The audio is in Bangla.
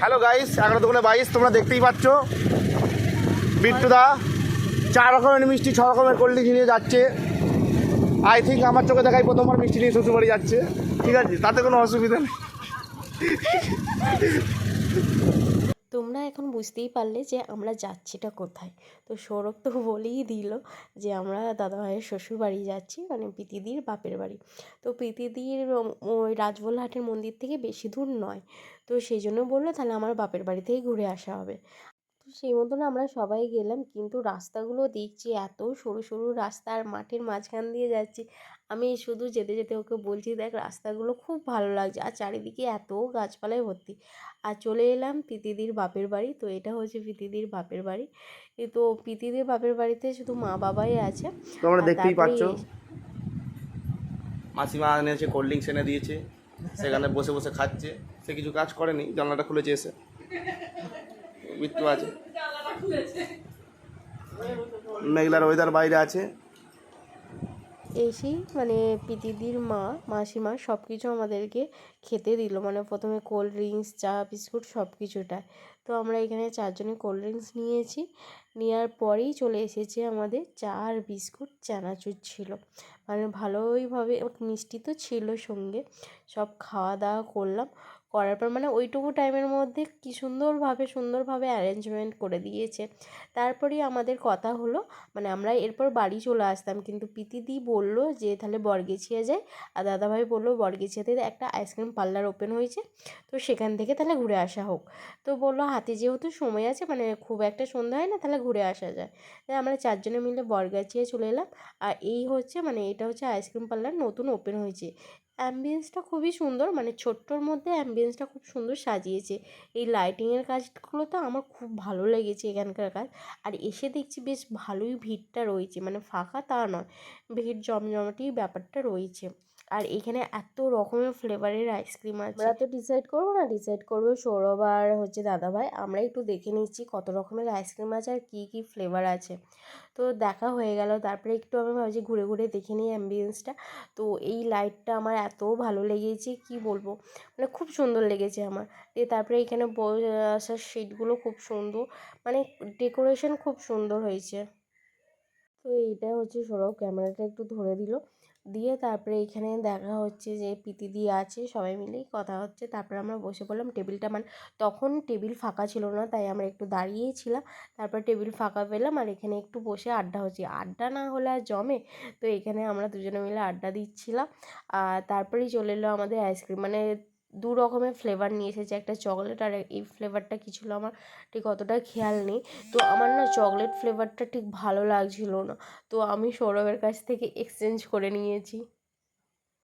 হ্যালো গাইস এগারো দোকানে বাইশ, তোমরা দেখতেই পাচ্ছ। বিট্টুদা চার রকমের মিষ্টি, ছ রকমের কোল্ড ড্রিঙ্কস নিয়ে যাচ্ছে। আই থিঙ্ক আমার চোখে দেখাই প্রথমবার মিষ্টি নিয়ে শ্বশুরবাড়ি যাচ্ছে। ঠিক আছে, তাতে কোনো অসুবিধা নেই। তোমরা এখন বুঝতেই পারলে যে আমরা যাচ্ছিটা কোথায়। তো সৌরভ তো বলেই দিল যে আমরা দাদাভাইয়ের শ্বশুর বাড়ি যাচ্ছি মানে প্রীতিদির বাপের বাড়ি। তো প্রীতিদির ওই রাজবলহাটের মন্দির থেকে বেশি দূর নয়। তো সেই জন্য বলল, তাহলে আমার বাপের বাড়িতেই ঘুরে আসা হবে। তো সেই মতন আমরা সবাই গেলাম। কিন্তু রাস্তাগুলো দেখছি এত সরু সরু রাস্তা আর মাঠের মাঝখান দিয়ে যাচ্ছি। আমি শুধু যেতে যেতে ওকে বলছি দেখ রাস্তাগুলো খুব ভালো লাগছে আর চারিদিকে এত গাছপালায় ভর্তি। আর চলে এলাম পিতিদির বাপের বাড়ি। তো এটা হচ্ছে পিতিদির বাপের বাড়ি। এ তো পিতিদির বাপের বাড়িতে শুধু মা বাবাই আছে। তোমরা দেখতেই পাচ্ছ। মাসিমা এনেছে কোল্ড ড্রিঙ্কস এনে দিয়েছে। সেখানে বসে বসে খাচ্ছে। সে কিছু কাজ করেনি জানলাটা খুলেছে এসে। বিট্টু আছে। মেঘলার ওয়েদার বাইরে আছে। এসেই মানে পিতিদির মা মাসিমা সব কিছু আমাদেরকে খেতে দিল। মানে প্রথমে কোল্ড ড্রিঙ্কস চা বিস্কুট সব কিছুটাই তো আমরা এখানে চারজনে কোল্ড ড্রিঙ্কস নিয়েছি। নেওয়ার পরেই চলে এসেছে আমাদের চা আর বিস্কুট চানাচুর ছিল। মানে ভালোইভাবে মিষ্টি তো ছিল সঙ্গে। সব খাওয়া দাওয়া করলাম। করার পর মানে ওইটুকু টাইমের মধ্যে কি সুন্দরভাবে সুন্দরভাবে অ্যারেঞ্জমেন্ট করে দিয়েছে। তারপরেই আমাদের কথা হলো মানে আমরা এরপর বাড়ি চলে আসতাম, কিন্তু পিতিদি বলল যে, তাহলে বরগেছিয়া যাই। আর দাদাভাই বলল, বরগেছিয়াতে একটা আইসক্রিম পার্লার ওপেন হয়েছে, তো সেখান থেকে তাহলে ঘুরে আসা হোক। তো বলল, হাতে যেহেতু সময় আছে মানে খুব একটা সন্ধ্যা হয় না, তাহলে ঘুরে আসা যায়। তাই আমরা চারজনে মিলে বরগাছিয়া চলে এলাম। আর এই হচ্ছে মানে এটা হচ্ছে আইসক্রিম পার্লার নতুন ওপেন হয়েছে। অ্যাম্বিয়েন্সটা খুবই সুন্দর মানে ছোট্টর মধ্যে অ্যাম্বিয়েন্সটা খুব সুন্দর সাজিয়েছে। এই লাইটিংয়ের কাজগুলো তো আমার খুব ভালো লেগেছে এখানকার কাজ। আর এসে দেখছি বেশ ভালোই ভিড়টা রয়েছে মানে ফাঁকা তা নয়, ভিড় জমজমাটি ব্যাপারটা রয়েছে। আর এখানে এত রকমের ফ্লেভারের আইসক্রিম আছে। আমরা তো ডিসাইড করব না ডিসাইড করব সৌরভ আর হচ্ছে দাদাভাই আমরা একটু দেখে নিচ্ছি কত রকমের আইসক্রিম আছে আর কী কী ফ্লেভার আছে। তো দেখা হয়ে গেল, তারপরে একটু আমি ভাবছি ঘুরে ঘুরে দেখে নিই অ্যাম্বিয়েন্সটা তো এই লাইটটা আমার এত ভালো লেগেছে, কি বলব? মানে খুব সুন্দর লেগেছে আমার। দিয়ে তারপরে এখানে বসার সিটগুলো খুব সুন্দর মানে ডেকোরেশন খুব সুন্দর হয়েছে। তো এইটা হচ্ছে সৌরভ ক্যামেরাটা একটু ধরে দিল। দিয়ে তারপরে এখানে দেখা হচ্ছে যে পিতিদি আছে, সবাই মিলেই কথা হচ্ছে। তারপরে আমরা বসে পড়লাম টেবিলটা মানে তখন টেবিল ফাঁকা ছিল না, তাই আমরা একটু দাঁড়িয়েই ছিলাম। তারপর টেবিল ফাঁকা পেলাম আর এখানে একটু বসে আড্ডা হচ্ছে। আড্ডা না হলে আর জমে? তো এখানে আমরা দুজনে মিলে আড্ডা দিচ্ছিলাম। আর তারপরেই চলে এলো আমাদের আইসক্রিম মানে দু রকমের ফ্লেভার নিয়ে এসেছে, একটা চকলেট আর এই ফ্লেভারটা কিছু ছিল আমার ঠিক অতটা খেয়াল নেই। তো আমার না চকলেট ফ্লেভারটা ঠিক ভালো লাগছিল না। তো আমি সৌরভের কাছ থেকে এক্সচেঞ্জ করে নিয়েছি।